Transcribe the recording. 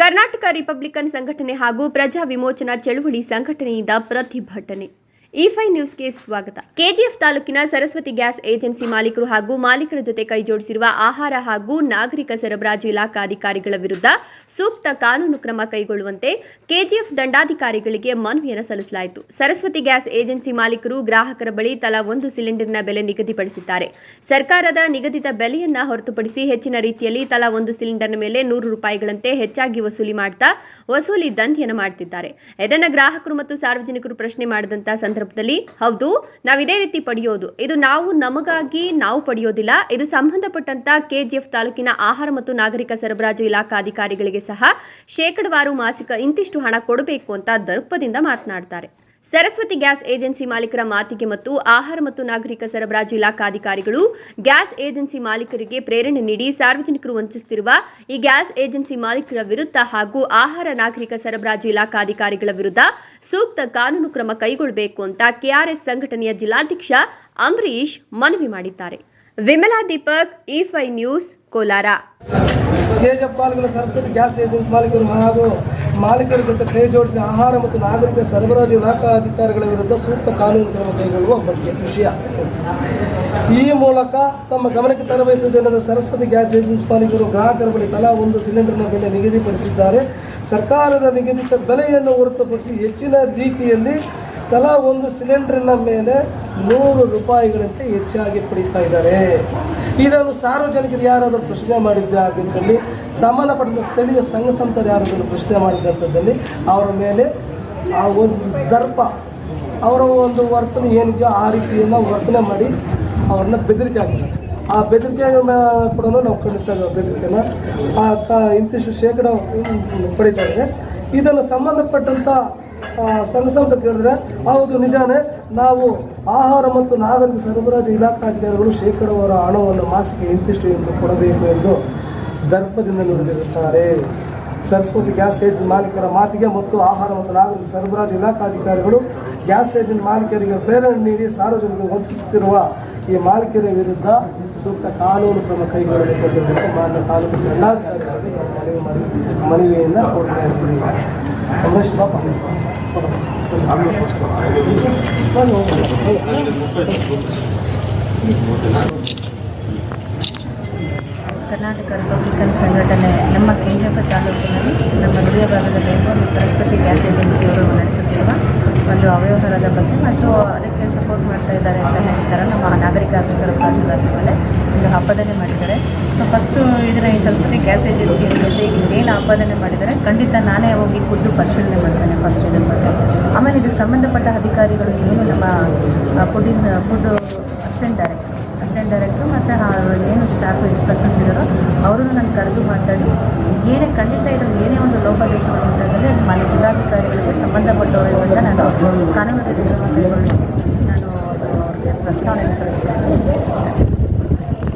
Karnataka Republican ಸಂಘಟನೆ ಹಾಗೂ ಪ್ರಜಾ ವಿಮೋಚನಾ ಚಳುವಳಿ ಸಂಘಟನೆಯಿಂದ ಪ್ರತಿಭಟನೆ. ಇ ಫೈ ನ್ಯೂಸ್ಗೆ ಸ್ವಾಗತ. ಕೆಜಿಎಫ್ ತಾಲೂಕಿನ ಸರಸ್ವತಿ ಗ್ಯಾಸ್ ಏಜೆನ್ಸಿ ಮಾಲೀಕರು ಹಾಗೂ ಮಾಲೀಕರ ಜೊತೆ ಕೈಜೋಡಿಸಿರುವ ಆಹಾರ ಹಾಗೂ ನಾಗರಿಕ ಸರಬರಾಜು ಇಲಾಖಾ ಅಧಿಕಾರಿಗಳ ವಿರುದ್ಧ ಸೂಕ್ತ ಕಾನೂನು ಕ್ರಮ ಕೈಗೊಳ್ಳುವಂತೆ ಕೆಜಿಎಫ್ ದಂಡಾಧಿಕಾರಿಗಳಿಗೆ ಮನವಿಯನ್ನು ಸಲ್ಲಿಸಲಾಯಿತು. ಸರಸ್ವತಿ ಗ್ಯಾಸ್ ಏಜೆನ್ಸಿ ಮಾಲೀಕರು ಗ್ರಾಹಕರ ಬಳಿ ತಲಾ ಒಂದು ಸಿಲಿಂಡರ್ನ ಬೆಲೆ ನಿಗದಿಪಡಿಸಿದ್ದಾರೆ. ಸರ್ಕಾರದ ನಿಗದಿತ ಬೆಲೆಯನ್ನ ಹೊರತುಪಡಿಸಿ ಹೆಚ್ಚಿನ ರೀತಿಯಲ್ಲಿ ತಲಾ ಒಂದು ಸಿಲಿಂಡರ್ನ ಮೇಲೆ ನೂರು ರೂಪಾಯಿಗಳಂತೆ ಹೆಚ್ಚಾಗಿ ವಸೂಲಿ ಮಾಡ್ತಾ ವಸೂಲಿ ದಂಧೆಯನ್ನು ಮಾಡ್ತಿದ್ದಾರೆ. ಇದನ್ನು ಗ್ರಾಹಕರು ಮತ್ತು ಸಾರ್ವಜನಿಕರು ಪ್ರಶ್ನೆ ಮಾಡಿದಂತ ಸಂದರ್ಭದಲ್ಲಿ, ಹೌದು ನಾವು ಇದೇ ರೀತಿ ಪಡೆಯೋದು. ಇದು ನಾವು, ನಮಗಾಗಿ ನಾವು ಪಡೆಯೋದಿಲ್ಲ. ಇದು ಸಂಬಂಧಪಟ್ಟಂತ ಕೆಜಿಎಫ್ ತಾಲೂಕಿನ ಆಹಾರ ಮತ್ತು ನಾಗರಿಕ ಸರಬರಾಜು ಇಲಾಖಾ ಅಧಿಕಾರಿಗಳಿಗೆ ಸಹ ಶೇಕಡವಾರು ಮಾಸಿಕ ಇಂತಿಷ್ಟು ಹಣ ಕೊಡಬೇಕು ಅಂತ ದರ್ಪದಿಂದ ಮಾತನಾಡ್ತಾರೆ. ಸರಸ್ವತಿ ಗ್ಯಾಸ್ ಏಜೆನ್ಸಿ ಮಾಲೀಕರ ಮಾತಿಗೆ ಮತ್ತು ಆಹಾರ ಮತ್ತು ನಾಗರಿಕ ಸರಬರಾಜು ಇಲಾಖಾಧಿಕಾರಿಗಳು ಗ್ಯಾಸ್ ಏಜೆನ್ಸಿ ಮಾಲೀಕರಿಗೆ ಪ್ರೇರಣೆ ನೀಡಿ ಸಾರ್ವಜನಿಕರು ವಂಚಿಸುತ್ತಿರುವ ಈ ಗ್ಯಾಸ್ ಏಜೆನ್ಸಿ ಮಾಲೀಕರ ವಿರುದ್ಧ ಹಾಗೂ ಆಹಾರ ನಾಗರಿಕ ಸರಬರಾಜು ಇಲಾಖಾಧಿಕಾರಿಗಳ ವಿರುದ್ಧ ಸೂಕ್ತ ಕಾನೂನು ಕ್ರಮ ಕೈಗೊಳ್ಳಬೇಕು ಅಂತ ಕೆಆರ್ಎಸ್ ಸಂಘಟನೆಯ ಜಿಲ್ಲಾಧ್ಯಕ್ಷ ಅಂಬರೀಶ್ ಮನವಿ ಮಾಡಿದ್ದಾರೆ. ವಿಮಲಾ ದೀಪಕ್ ಇಫೈ ನ್ಯೂಸ್, ಕೋಲಾರ. ಮಾಲೀಕರು ಸರಸ್ವತಿ ಗ್ಯಾಸ್ ಏಜೆನ್ಸಿ ಮಾಲೀಕರು ಹಾಗೂ ಮಾಲೀಕರ ಜೊತೆ ಕೈ ಜೋಡಿಸಿ ಆಹಾರ ಮತ್ತು ನಾಗರಿಕ ಸರಬರಾಜು ಇಲಾಖಾ ಅಧಿಕಾರಿಗಳ ವಿರುದ್ಧ ಸೂಕ್ತ ಕಾನೂನು ಕ್ರಮ ಕೈಗೊಳ್ಳುವ ಬಗ್ಗೆ ವಿಷಯ. ಈ ಮೂಲಕ ತಮ್ಮ ಗಮನಕ್ಕೆ ತರಬಯಸುವುದೇನೆಂದರೆ ಸರಸ್ವತಿ ಗ್ಯಾಸ್ ಏಜೆನ್ಸಿ ಮಾಲೀಕರು ಗ್ರಾಹಕರ ಬಳಿ ತಲಾ ಒಂದು ಸಿಲಿಂಡರ್ನ ಬೆಲೆ ನಿಗದಿಪಡಿಸಿದ್ದಾರೆ. ಸರ್ಕಾರದ ನಿಗದಿತ ಬೆಲೆಯನ್ನು ಹೊರತುಪಡಿಸಿ ಹೆಚ್ಚಿನ ರೀತಿಯಲ್ಲಿ ತಲಾ ಒಂದು ಸಿಲಿಂಡರ್ನ ಮೇಲೆ ನೂರು ರೂಪಾಯಿಗಳಂತೆ ಹೆಚ್ಚಾಗಿ ಪಡೀತಾ ಇದ್ದಾರೆ. ಇದನ್ನು ಸಾರ್ವಜನಿಕರು ಯಾರಾದರೂ ಪ್ರಶ್ನೆ ಮಾಡಿದ್ದಾಗಿದ್ದಲ್ಲಿ ಸಂಬಂಧಪಟ್ಟ ಸ್ಥಳೀಯ ಸಂಘ ಸಂಸ್ಥರು ಯಾರಾದರೂ ಪ್ರಶ್ನೆ ಮಾಡಿದಂಥದ್ದಲ್ಲಿ ಅವರ ಮೇಲೆ ಆ ಒಂದು ದರ್ಪ, ಅವರ ಒಂದು ವರ್ತನೆ ಏನಿದೆಯೋ ಆ ರೀತಿಯನ್ನು ವರ್ತನೆ ಮಾಡಿ ಅವ್ರನ್ನ ಬೆದರಿಕೆ ಹಾಕಿದ್ದಾರೆ. ಆ ಬೆದರಿಕೆ ಕೂಡ ನಾವು ಖಂಡಿಸ್ತಾ ಇದ್ದೇವೆ ಬೆದರಿಕೆನ ಇಂತಿಷ್ಟು ಶೇಕಡ ಪಡಿತಾ ಇದೆ ಇದನ್ನು ಸಂಬಂಧಪಟ್ಟಂಥ ಸಂಘ ಕೇಳಿದ್ರೆ, ಹೌದು, ನಿಜಾನೇ, ನಾವು ಆಹಾರ ಮತ್ತು ನಾಗರಿಕ ಸರಬರಾಜು ಇಲಾಖಾಧಿಕಾರಿಗಳು ಶೇಕಡವಾರು ಹಣವನ್ನು ಮಾಸಿಕ ಇಂತಿಷ್ಟು ಎಂದು ಕೊಡಬೇಕು ಎಂದು ದರ್ಪದಿಂದ ನುಡಿದಿರುತ್ತಾರೆ ಸರಸ್ವತಿ ಗ್ಯಾಸ್ ಏಜೆಂಟ್ ಮಾಲೀಕರ ಮಾತಿಗೆ ಮತ್ತು ಆಹಾರ ಮತ್ತು ನಾಗರಿಕ ಸರಬರಾಜು ಇಲಾಖಾಧಿಕಾರಿಗಳು ಗ್ಯಾಸ್ ಏಜೆಂಟ್ ಮಾಲೀಕರಿಗೆ ಪ್ರೇರಣೆ ನೀಡಿ ಸಾರ್ವಜನಿಕರು ವಂಚಿಸುತ್ತಿರುವ ಈ ಮಾಲೀಕರ ವಿರುದ್ಧ ಸೂಕ್ತ ಕಾನೂನು ಕ್ರಮ ಕೈಗೊಳ್ಳಬೇಕೆಂದು ಮಾನ್ಯ ಕಾನೂನು ದಂಡಾಧಿಕಾರಿಗಳಿಗೆ ನಾವು ಮನವಿ ಮಾಡಿ ಮನವಿಯನ್ನು ಕೊಡ್ತಾ ಇದ್ದೀವಿ ರಮೇಶ್ ಬಾಪ ಕರ್ನಾಟಕ ರಿಪಬ್ಲಿಕನ್ ಸಂಘಟನೆ ನಮ್ಮ ಕೆಂಜಪ್ಪ ತಾಲೂಕಿನಲ್ಲಿ ನಮ್ಮ ಹೃದಯ ಭಾಗದಲ್ಲಿ ಇರುವ ಒಂದು ಸರಸ್ವತಿ ಗ್ಯಾಸ್ ಏಜೆನ್ಸಿಯವರು ನಡೆಸುತ್ತಿರುವ ಒಂದು ಅವ್ಯವಹಾರದ ಬಗ್ಗೆ ಮತ್ತು ಅದಕ್ಕೆ ಸಪೋರ್ಟ್ ಮಾಡ್ತಾ ಇದ್ದಾರೆ ಅಂತ ಹೇಳ್ತಾರೆ. ನಮ್ಮ ನಾಗರಿಕ ಇಲಾಖೆ ಮೇಲೆ ಒಂದು ಆಪಾದನೆ ಮಾಡಿದ್ದಾರೆ. ಸೊ ಫಸ್ಟು ಇದನ್ನು ಈ ಸಂಸ್ಕೃತಿ ಗ್ಯಾಸ್ ಏಜೆನ್ಸಿ ಜೊತೆ ಏನು ಆಪಾದನೆ ಮಾಡಿದ್ದಾರೆ, ಖಂಡಿತ ನಾನೇ ಹೋಗಿ ಖುದ್ದು ಪರಿಶೀಲನೆ ಮಾಡ್ತೇನೆ ಫಸ್ಟ್ ಇದ್ರ ಬಗ್ಗೆ. ಆಮೇಲೆ ಇದಕ್ಕೆ ಸಂಬಂಧಪಟ್ಟ ಅಧಿಕಾರಿಗಳು ಏನು ನಮ್ಮ ಫುಡ್ಡಿನ food assistant director assistant director ಮತ್ತು ಏನು ಸ್ಟಾಫ್ ಇನ್ಸ್ಪೆಕ್ಟರ್ಸ್ ಇದ್ದಾರೋ ಅವರನ್ನು ನಾನು ಕರೆದು ಮಾತಾಡಿ, ಏನೇ ಖಂಡಿತ ಇರೋ ಏನೇ ಒಂದು ಲೋಪದೋಷಗಳು ಅಂತಂದರೆ ಅದು ಮಾನ್ಯ ಜಿಲ್ಲಾಧಿಕಾರಿಗಳಿಗೆ ಸಂಬಂಧಪಟ್ಟವರಿಂದ ನಾನು ಕಾನೂನು ಕೈಗೊಳ್ಳಿ ನಾನು ಅವ್ರಿಗೆ ಪ್ರಸ್ತಾವನೆ ಸಲ್ಲಿಸ್ತೇನೆ.